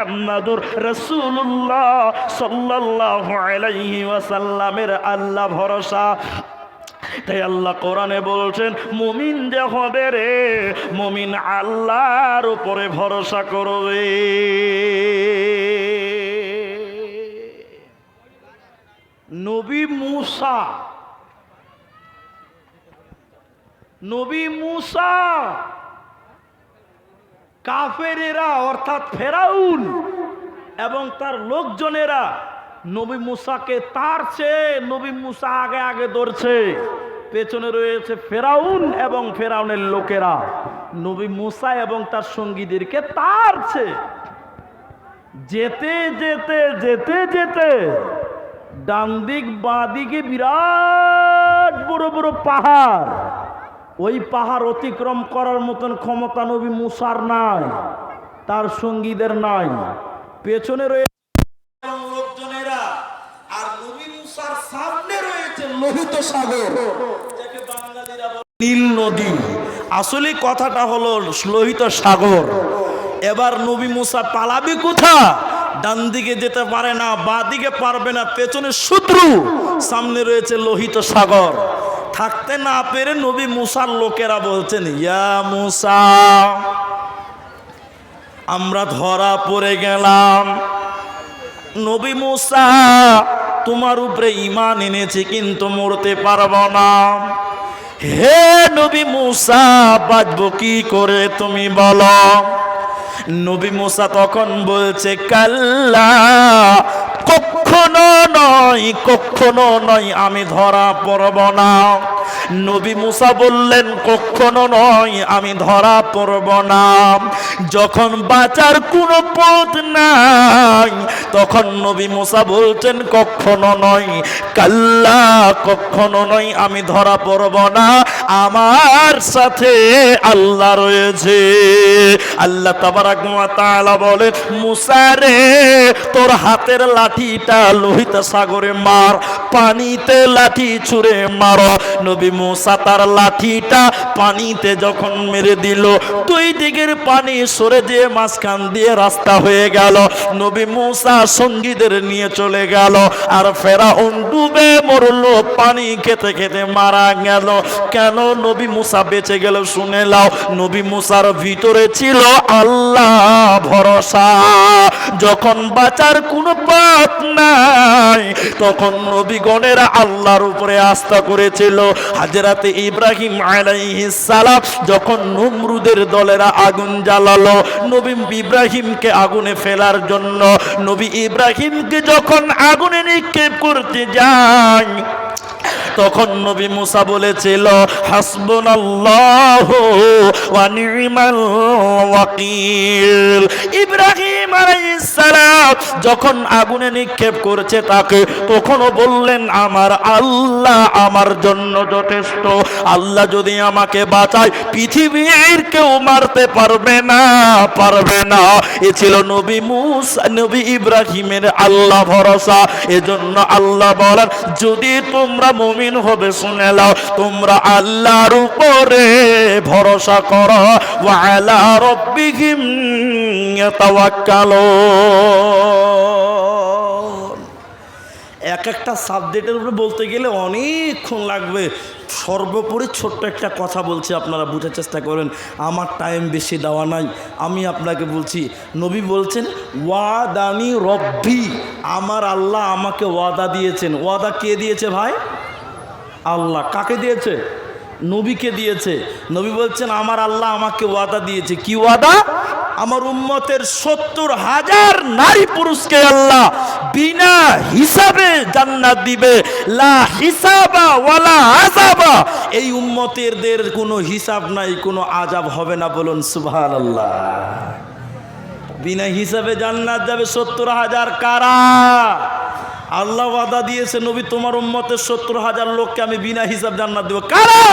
মুহাম্মাদুর রাসূলুল্লাহ সাল্লাল্লাহু আলাইহি ওয়াসাল্লামের আল্লাহ ভরসা। তাই আল্লাহ কোরআনে বলছেন, মুমিন যে হবে রে, মুমিন আল্লাহর উপরে ভরসা করবে। নবী মুসা নবী মুসা কাফেরেরা, অর্থাৎ ফেরাউন এবং তার লোকজনেরা নবী মুসাকে তারছে নবী মুসা আগে আগে ধরছে। পেছনে রয়েছে ফেরাউন এবং ফেরাউনের লোকেরা। নবী মুসা এবং তার সঙ্গীদেরকে তারছে যেতে যেতে যেতে যেতে ডান দিক বাঁ দিকে বিরাট বড় বড় পাহাড় ওই পাহাড় অতিক্রম করার মতন ক্ষমতা নবী মুসার নাই, তার সঙ্গীদের নাই। পেছনে রয়েছে আর নবী মুসার সামনে রয়েছে লোহিত সাগর। নীল নদী। আসলে কথাটা হলো লোহিত সাগর। এবার নবী মুসা পালাবি কোথা ডান দিকে যেতে পারে না বা দিকে পারবে না, পেছনে শত্রু। সামনে রয়েছে লোহিত সাগর। থাকতে না পেরে নবী মুসার লোকেরা বলছেন, ইয়া মুসা, আমরা ধরা পড়ে গেলাম। নবী মুসা, তোমার উপরে ইমান এনেছি, কিন্তু মরতে পারব না। হে নবী মুসা, বাঁচবো কি করে তুমি বলো? নবী মুসা তখন বলছে, কাল্লা কখনো নয় কখনো নয়, আমি ধরা পড়ব না। নবী মুসা বললেন, কখনো নয়, আমি ধরা পড়ব না। যখন বাঁচার কোনো পথ নাই, তখন নবী মুসা বলছেন, কখনো নয়, কাল্লা, কখনো নয়, আমি ধরা পড়ব না। আমার সাথে আল্লাহ রয়েছে। আল্লাহ বলে মুসা রে, তোর হাতের লাঠিটা লোহিত সাগরে মার, পানিতে লাঠি ছুঁড়ে মারো। নবী মুসা তার লাঠিটা পানিতে যখন মেরে দিল, দুই দিকের পানি সরে দিয়ে মাঝখান দিয়ে রাস্তা হয়ে গেল। নবী মুসা সঙ্গীদের নিয়ে চলে গেল, আর ফেরাউন ডুবে মরলো, পানি খেতে খেতে মারা গেল। কেন নবী মুসা বেঁচে গেল শুনে লাও নবী মুসার ভিতরে ছিল আল্লাহ ভরসা। যখন বাঁচার কোনো পথ নাই, তখন নবীগণেরা আল্লাহর উপরে আস্থা করেছিল। হাজরাতে ইব্রাহিম সালাম যখন নমরুদের দলেরা আগুন জ্বালালো, নবী ইব্রাহিমকে আগুনে ফেলার জন্য, নবী ইব্রাহিমকে যখন আগুনে নিক্ষেপ করতে যায় তখন নবী মুসা বলেছিল হাসবুনাল্লাহু ওয়া নি'মাল ওয়াকিল। ইব্রাহিম আলাইহিস সালাম যখন আগুনে নিক্ষেপ করেছে তাকে, তখনও বললেন, আমার আল্লাহ আমার জন্য যথেষ্ট। আল্লাহ যদি আমাকে বাঁচায়, পৃথিবীর কেউ মারতে পারবে না পারবে না। এ ছিল নবী মুসা, নবী ইব্রাহিমের আল্লাহ ভরসা। এজন্য আল্লাহ বলেন, যদি তোমরা মুমিন হবে, শুনে নাও, তোমরা আল্লাহর উপরে ভরসা করো। ওয়া আলা রাব্বিহিম ইয়াতাওয়াক্কালুন এক একটা সাবজেক্টের উপরে বলতে গেলে অনেকক্ষণ লাগবে। সর্বোপরি ছোট্ট একটা কথা বলছি, আপনারা বোঝার চেষ্টা করেন। আমার টাইম বেশি দেওয়া নাই। আমি আপনাকে বলছি, নবী বলছেন, ওয়াদানি রব্বি। আমার আল্লাহ আমাকে ওয়াদা দিয়েছেন। ওয়াদা কে দিয়েছে ভাই? আল্লাহ। কাকে দিয়েছে? নবীকে দিয়েছে। নবী বলছেন, আমার আল্লাহ আমাকে ওয়াদা দিয়েছে। কি ওয়াদা? আমার উম্মতের সত্তর হাজার নারী পুরুষকে আল্লাহ বিনা হিসাবে জান্নাত দিবে। লা হিসাবা ওয়ালা আজাবা এই উম্মতেরদের কোনো হিসাব নাই, কোনো আজাব হবে না বলুন সুবহানাল্লাহ। বিনা হিসাবে জান্নাত যাবে সত্তর হাজার কারা? আল্লাহ ওয়াদা দিয়েছে, নবী তোমার উম্মতের সত্তর হাজার লোককে আমি বিনা হিসাব জান্নাত দেবো। কারা?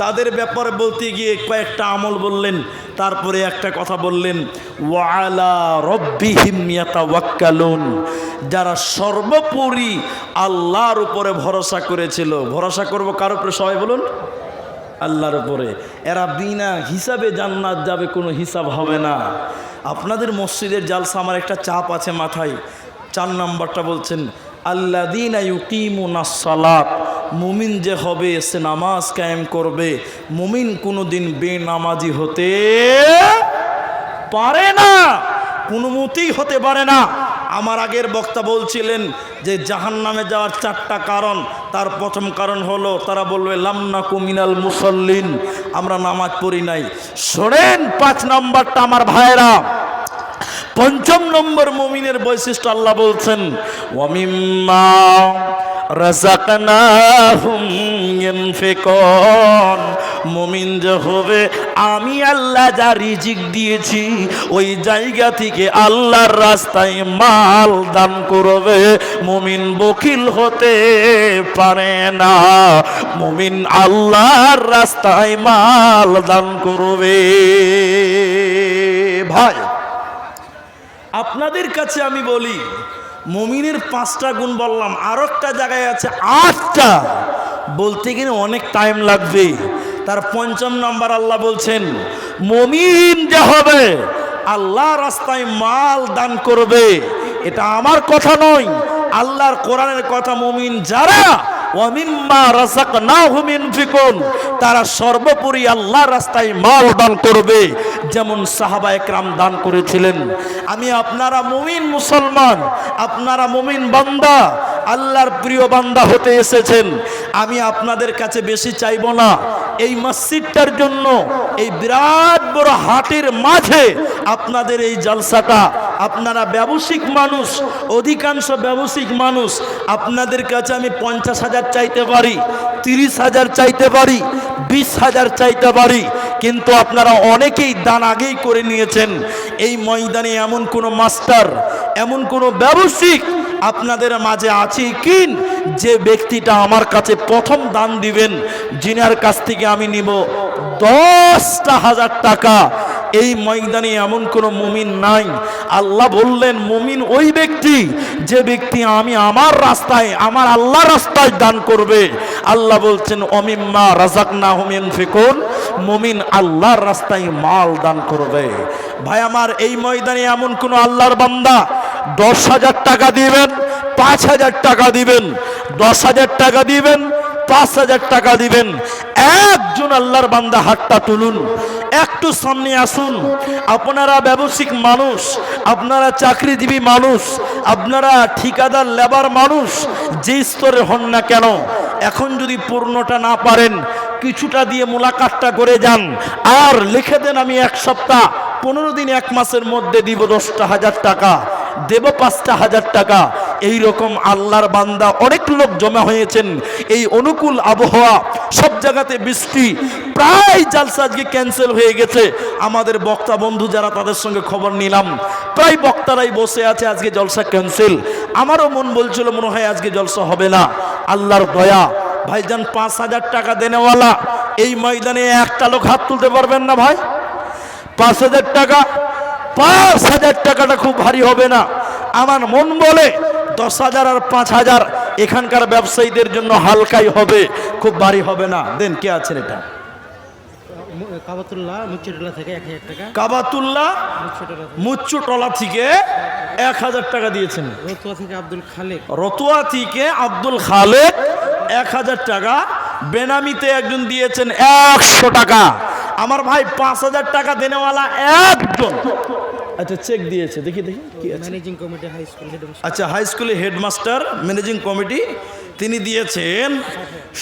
তাদের ব্যাপারে বলতে গিয়ে কয়েকটা আমল বললেন। তারপরে একটা কথা বললেন, ওয়ালা রব্বিহিম ইয়াতাওয়াক্কালুন। যারা সর্বোপরি আল্লাহর উপরে ভরসা করেছিল, ভরসা করব কার উপরে সবাই বলুন? আল্লাহর উপরে। এরা বিনা হিসাবে জান্নাত যাবে, কোনো হিসাব হবে না। আপনাদের মসজিদের জালসা আমার একটা চাপ আছে মাথায়। চার নাম্বারটা বলছেন আল্লাদিন সালাত। মুমিন যে হবে, সে নামাজ কায়েম করবে। মুমিন কোনো দিন বেনামাজি হতে পারে না, কোনো মতেই হতে পারে না। আমার আগের বক্তা বলছিলেন যে জাহান নামে যাওয়ার চারটা কারণ, তার প্রথম কারণ হলো, তারা বলবে লামনা কুমিনাল মুসল্লিন, আমরা নামাজ পড়ি নাই। শোনেন, পাঁচ নম্বরটা আমার ভাইরা পঞ্চম নম্বর মুমিনের বৈশিষ্ট্য আল্লাহ বলছেন ওয়ামিম্মা রাজাকনাহুম ইনফিকুন। মুমিন যে আমি আল্লাহ যা রিজিক দিয়েছি, ওই জায়গা থেকে আল্লাহর রাস্তায় মাল দান করবে। মুমিন বকিল হতে পারে না। মুমিন আল্লাহর রাস্তায় মাল দান করবে। ভাই, আপনাদের কাছে আমি বলি মমিনের পাঁচটা গুণ বললাম আর একটা জায়গায় আছে আটটা। বলতে গেলে অনেক টাইম লাগবে। তার পঞ্চম নাম্বার আল্লাহ বলছেন, মমিন যে হবে, আল্লাহ রাস্তায় মাল দান করবে। এটা আমার কথা নয়, আল্লাহর কোরআনের কথা মমিন যারা তারা সর্বোপরি আল্লাহ রাস্তায় মাল দান করবে, যেমন সাহাবা একরাম দান করেছিলেন। আমি আপনারা মুমিন মুসলমান, আপনারা মুমিন বান্দা, আল্লাহর প্রিয় বান্দা হতে এসেছেন। আমি আপনাদের কাছে বেশি চাইব না, এই মসজিদটার জন্য, এই বিরাট বড় হাটের মাঝে আপনাদের এই জলসাটা আপনারা ব্যবসায়িক মানুষ, অধিকাংশ ব্যবসায়িক মানুষ, আপনাদের কাছে আমি পঞ্চাশ হাজার চাইতে পারি, তিরিশ হাজার চাইতে পারি, বিশ হাজার চাইতে পারি, কিন্তু আপনারা অনেকেই দান আগেই করে নিয়েছেন। এই ময়দানে এমন কোনো মাস্টার, এমন কোনো ব্যবসায়িক আপনাদের মাঝে আছে কি? যে ব্যক্তিটা আমার কাছে প্রথম দান দিবেন, যিনার কাছ থেকে আমি নিব দশটা হাজার টাকা। এই ময়দানে এমন কোনো মুমিন নাই। আল্লাহ বললেন, মুমিন ওই ব্যক্তি যে ব্যক্তি আমি আমার রাস্তায়, আমার আল্লাহ রাস্তায় দান করবে। আল্লাহ বলছেন, অমিম্মা রাজাক না হুমিন ফিকুন মুমিন আল্লাহর রাস্তায় মাল দান করবে। ভাই, আমার এই ময়দানে এমন কোনো আল্লাহর বান্দা দশ হাজার টাকা দিবেন, পাঁচ হাজার টাকা দিবেন, দশ হাজার টাকা দিবেন, পাঁচ হাজার টাকা দিবেন। একজন আল্লাহর বান্দা হাতটা তুলুন একটু সামনে আসুন। আপনারা ব্যবসায়িক মানুষ, আপনারা চাকরিজীবী মানুষ, আপনারা ঠিকাদার, লেবার মানুষ যে স্তরে হন না কেন, এখন যদি পূর্ণটা না পারেন, কিছুটা দিয়ে মোলাকাতটা করে যান। আর লিখে দেন আমি এক সপ্তাহ, পনেরো দিন, এক মাসের মধ্যে দিব দশটা হাজার টাকা। দেব পাঁচটা হাজার টাকা। এই রকম আল্লাহর বান্দা অনেক লোক জমা হয়েছেন। এই অনুকূল আবহাওয়া, সব জায়গাতে বৃষ্টি, প্রায় জালসা আজকে ক্যান্সেল হয়ে গেছে। আমাদের বক্তা বন্ধু যারা তাদের সঙ্গে খবর নিলাম, প্রায় বক্তারাই বসে আছে, আজকে জলসা ক্যান্সেল আমারও মন বলছিল, মনে হয় আজকে জলসা হবে না। আল্লাহর দয়া। ভাইজান, পাঁচ হাজার টাকা দেনেওয়ালা। এই ময়দানে একটা লোক হাত তুলতে পারবেন না ভাই? পাঁচ হাজার টাকা পাঁচ হাজার টাকাটা খুব ভারী হবে না। আমার মন বলে দশ হাজার আর পাঁচ হাজার এখানকার ব্যবসায়ীদের জন্য হালকাই হবে খুব ভারী হবে না। দেন কে আছেন এটা? কাবাতুল্লাহ মুচ্চুটলা থেকে এক হাজার টাকা দিয়েছেন। রতুয়া থেকে আব্দুল খালেক। রতুয়া থেকে আব্দুল খালেক এক হাজার টাকা বেনামিতে একজন দিয়েছেন একশো টাকা। আমার ভাই পাঁচ হাজার টাকা দেনেওয়ালা একজন। আচ্ছা চেক দিয়েছে। দেখি দেখি কি আছে? ম্যানেজিং কমিটি হাই স্কুল আচ্ছা হাই স্কুলের হেডমাস্টার ম্যানেজিং কমিটি তিনি দিয়েছেন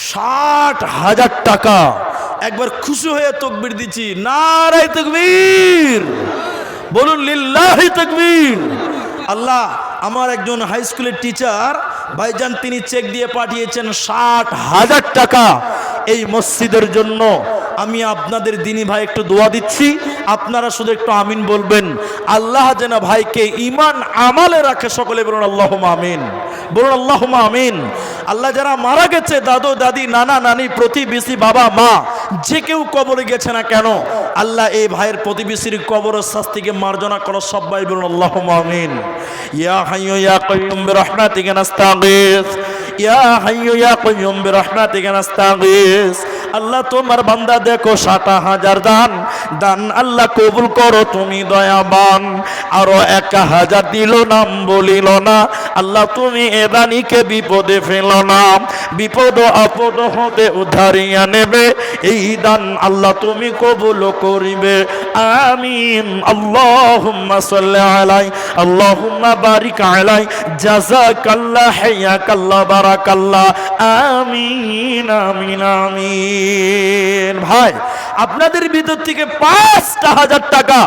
ষাট হাজার টাকা। একবার খুশি হয়ে তকবির দিচ্ছি। নারাই তকবীর। বলুন লিল্লাহি তকবীর। আল্লাহ আমার একজন হাই স্কুলের টিচার ভাইজান তিনি চেক দিয়ে পাঠিয়েছেন ষাট হাজার টাকা। এই মসজিদের জন্য আমি আপনাদের দিনী ভাই একটু দোয়া দিচ্ছি। আপনারা শুধু একটু আমিন বলবেন। আল্লাহ যেন ভাইকে ইমান আমালে রাখে সকলে বলুন আল্লাহ আমিন। বলুন আল্লাহ আমিন। আল্লাহ যারা মারা গেছে, দাদু, দাদি, নানা, নানি, প্রতিবেশী, বাবা, মা, যে কেউ কবরে গেছে না কেন, আল্লাহ এই ভাইয়ের প্রতিবেশীর কবরের শাস্তিকে মার্জনা করো সবাই বলুন আল্লাহ আমিন। ইয়া হাইয়ু ইয়া কাইয়ুম বিরহমাতিকা নাস্তাগীস। ইয়া হাইয়ু ইয়া কাইয়ুম বিরহমাতিকা নাস্তাগীস। আল্লাহ তোমার বান্দা দেখো ষাটা হাজার দান। দান আল্লাহ কবুল করো, তুমি দয়াবান। আরও এক হাজার দিল নাম বলিল না। আল্লাহ তুমি এদানিকে বিপদে ফেল না। বিপদ আপদ হতে উদ্ধারিয়া নেবে। এই দান আল্লাহ তুমি কবুল করিবে। আমিন। আল্লাহুম্মা সাল্লি আলাই। আল্লাহুম্মা বারিক আলাই। জাযাকাল্লাহ হাইয়াকাল্লাহ বারাকাল্লাহ। আমিন আমিন আমিন। ভাই, আপনাদের ভিতর থেকে পাঁচটা হাজার টাকা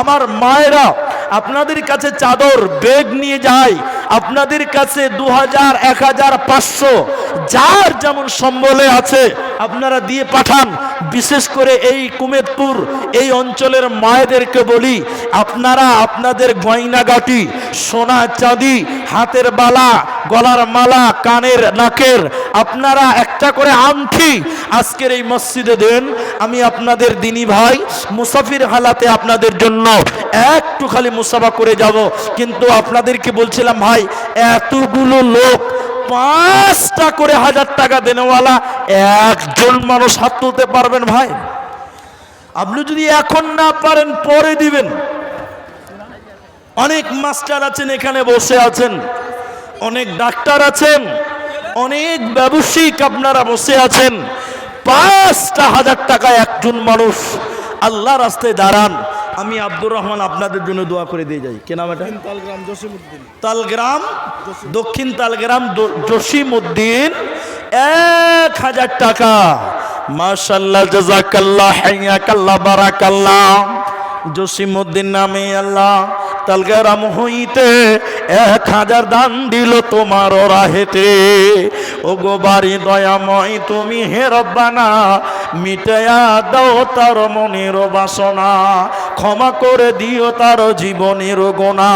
আমার মায়েরা আপনাদের কাছে চাদর বেগ নিয়ে যায়। আপনাদের কাছে দু হাজার এক হাজার পাঁচশো, যার যেমন সম্বলে আছে, আপনারা দিয়ে পাঠান। বিশেষ করে এই কুমেদপুর, এই অঞ্চলের মায়েদেরকে বলি, আপনারা আপনাদের গয়নাগাটি, সোনা চাঁদি, হাতের বালা, গলার মালা, কানের, নাকের, আপনারা একটা করে আংটি আজকের এই মসজিদে দেন। আমি আপনাদের দিনী ভাই, মুসাফির হালাতে আপনাদের জন্য একটু খালি মুসাফা করে যাব। কিন্তু আপনাদেরকে বলছিলাম, ভাই, এতগুলো লোক, পাঁচটা করে হাজার টাকা দেনেওয়ালা, একজন মানুষ হাত তুলতে পারবেন ভাই? আপনি যদি এখন না পারেন, পরে দিবেন। অনেক মাস্টার আছেন, এখানে বসে আছেন। অনেক ডাক্তার আছেন। অনেক ব্যবসায়িক আপনারা বসে আছেন। পাঁচটা হাজার টাকা একজন মানুষ আল্লাহ রাস্তায় দাঁড়ান। আমি আব্দুর রহমান আপনাদের জন্য দোয়া করে দিয়ে যাই। কে নাম এটা? তালগ্রাম জসিমুদ্দিন তালগ্রাম? দক্ষিণ তালগ্রাম জসিমুদ্দিন এক হাজার টাকা। মাশাল্লাহ জাজাকাল্লাহ হাইয়াকাল্লাহ বারাকাল্লাহ। জসিমউদ্দিন নামে আল্লাহ তালগ্রাম হইতে এক হাজার দান দিল তোমার ওরা রাহেতে। ও গো বাড়ি দয়াময়, তুমি হে রব্বানা মিটায়া দাও তার মনের বাসনা। ক্ষমা করে দিও তার জীবনের গোনা।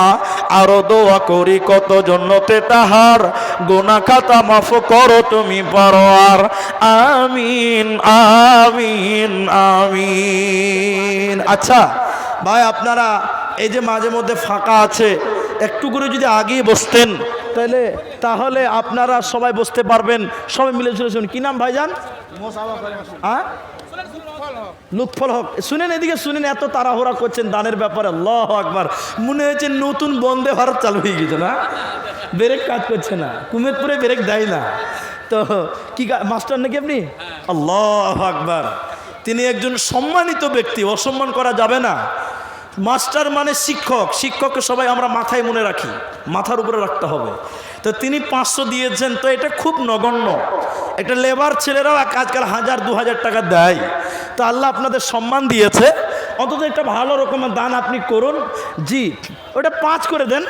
আরও দোয়া করি কত জন্যতে তাহার। গোনা খাতা মাফ করো তুমি পারো আর আমিন আমিন আমিন। আচ্ছা ভাই, আপনারা এই যে মাঝে মধ্যে ফাঁকা আছে একটু করে যদি আগেই বসতেন তাহলে তাহলে আপনারা সবাই বসতে পারবেন। সবাই মিলে চলে শুনুন। কি নাম ভাইজান? হ্যাঁ? লুৎফল হক। শুনেন এদিকে শুনেন এত তাড়াহুড়া করছেন দানের ব্যাপারে। আল্লাহ আকবার। মনে হয়েছে নতুন বন্দে ভারত চালু হয়ে গেছে না? ব্রেক কাজ করছে না। কুমেদপুরে ব্রেক দেয় না। তো কি মাস্টার নাকি আপনি? আল্লাহ আকবার। তিনি একজন সম্মানিত ব্যক্তি। অসম্মান করা যাবে না। মাস্টার মানে শিক্ষক। শিক্ষককে সবাই আমরা মাথায় মনে রাখি। মাথার উপরে রাখতে হবে। তো তিনি পাঁচশো দিয়েছেন, তো এটা খুব নগণ্য। একটা লেবার ছেলেরাও আজকাল হাজার, দু হাজার টাকা দেয়। তো আল্লাহ আপনাদের সম্মান দিয়েছে। অন্তত একটা ভালো রকমের দান আপনি করুন। জি, ওটা পাঁচ করে দেন।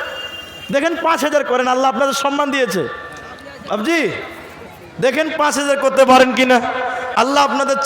দেখেন পাঁচ হাজার করেন, আল্লাহ আপনাদের সম্মান দিয়েছে। বাবজি দেখেন পাঁচ হাজার করতে পারেন কিনা। আল্লাহ আপনাদের